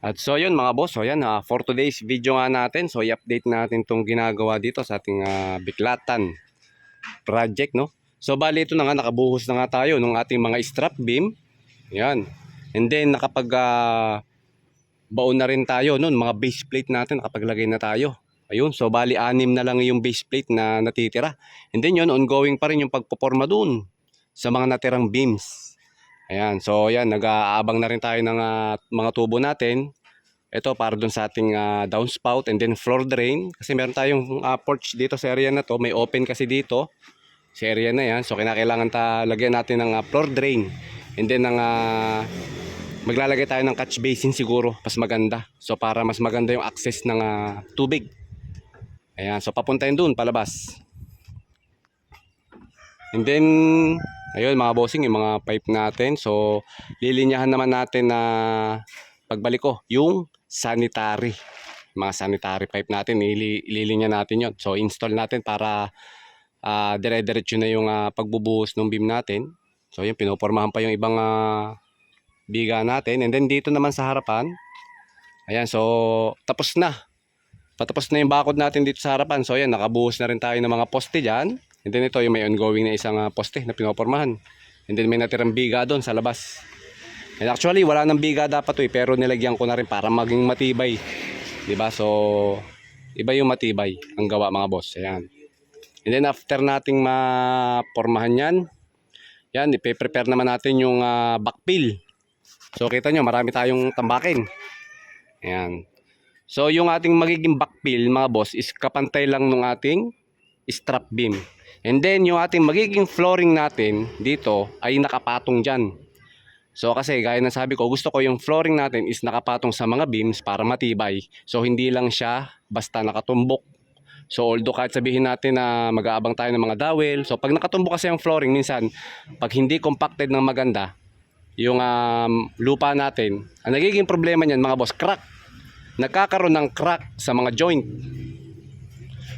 At so yun mga boss, so yan, ah, for today's video nga natin, so i-update natin tong ginagawa dito sa ating ah, Biklatan project, no? So bali ito na nga, nakabuhos na nga tayo ng ating mga strap beam. Yan. And then nakapag ah, baon na rin tayo nun, mga base plate natin, nakapaglagay na tayo. Ayun, so bali anim na lang yung base plate na natitira. And then yun, ongoing pa rin yung pagpoporma dun sa mga natirang beams. Ayan, so yan, nag-aabang na rin tayo ng ah, mga tubo natin. Ito para dun sa ating ah, downspout and then floor drain. Kasi meron tayong ah, porch dito sa area na to. May open kasi dito sa area na yan. So kinakailangan ta lagyan natin ng ah, floor drain. And then ng ah, maglalagay tayo ng catch basin siguro. Mas maganda. So para mas maganda yung access ng ah, tubig. Ayan, so papuntahin dun, palabas. And then, ayun mga bossing, yung mga pipe natin. So, lilinyahan naman natin na pagbalik ko, yung sanitary. Mga sanitary pipe natin, ili- ililinya natin yon So, install natin para ah dire-diretso na yung ah, pagbubuhos ng beam natin. So, yun, pinopormahan pa yung ibang ah, biga natin. And then, dito naman sa harapan, ayan, so, tapos na. Patapos na yung bakod natin dito sa harapan. So, ayan, nakabuhos na rin tayo ng mga poste dyan. And then ito yung may ongoing na isang ah, poste na pinopormahan. And then may natirang biga doon sa labas. And actually wala nang biga dapat eh, pero nilagyan ko na rin para maging matibay. 'Di ba? So iba yung matibay ang gawa mga boss. Ayan. And then after nating mapormahan yan, yan, ipe-prepare naman natin yung ah, backfill. So kita nyo, marami tayong tambakin. Ayan. So yung ating magiging backfill mga boss is kapantay lang ng ating strap beam. And then yung ating magiging flooring natin dito ay nakapatong dyan. So kasi gaya ng sabi ko, gusto ko yung flooring natin is nakapatong sa mga beams para matibay. So hindi lang siya basta nakatumbok. So although kahit sabihin natin na mag-aabang tayo ng mga dowel, so pag nakatumbok kasi ang flooring minsan, pag hindi compacted ng maganda, yung um, lupa natin, ang nagiging problema niyan mga boss, crack. Nagkakaroon ng crack sa mga joint.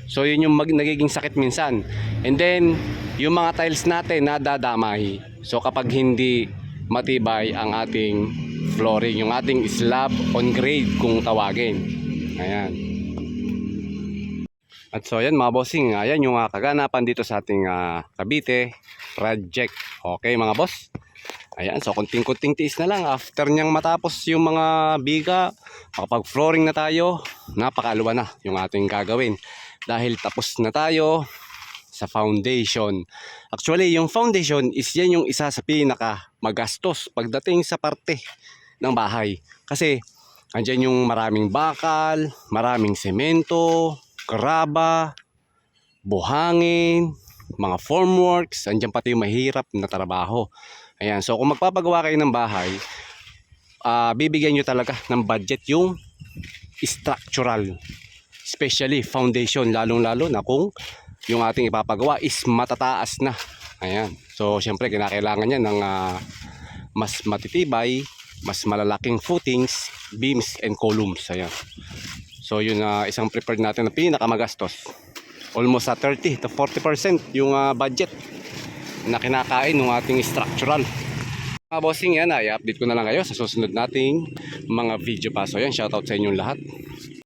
So yun yung mag, nagiging sakit minsan. And then yung mga tiles natin nadadamay. So kapag hindi matibay ang ating flooring, yung ating slab on grade kung tawagin. Ayan. At so yan mga bossing, ayan yung uh, kaganapan dito sa ating ah, Cavite project. Okay mga boss? Ayan, so kunting-kunting tiis na lang. After niyang matapos yung mga biga, makapag flooring na tayo, napakaluwa na yung ating gagawin. Dahil tapos na tayo sa foundation. Actually, yung foundation is yan yung isa sa pinaka magastos pagdating sa parte ng bahay. Kasi andyan yung maraming bakal, maraming semento, graba, buhangin, mga formworks, andyan pati yung mahirap na trabaho. Ayan, so kung magpapagawa kayo ng bahay, ah, bibigyan nyo talaga ng budget yung structural. Especially foundation, lalong-lalo na kung yung ating ipapagawa is matataas na. Ayan. So, syempre, kinakailangan yan ng ah, mas matitibay, mas malalaking footings, beams, and columns. Ayan. So, yun na isang prepared natin na pinakamagastos. Almost sa 30 to 40% yung ah, budget na kinakain ng ating structural. Mga bossing yan, ay update ko na lang kayo sa susunod nating mga video pa. So yan, shoutout sa inyong lahat.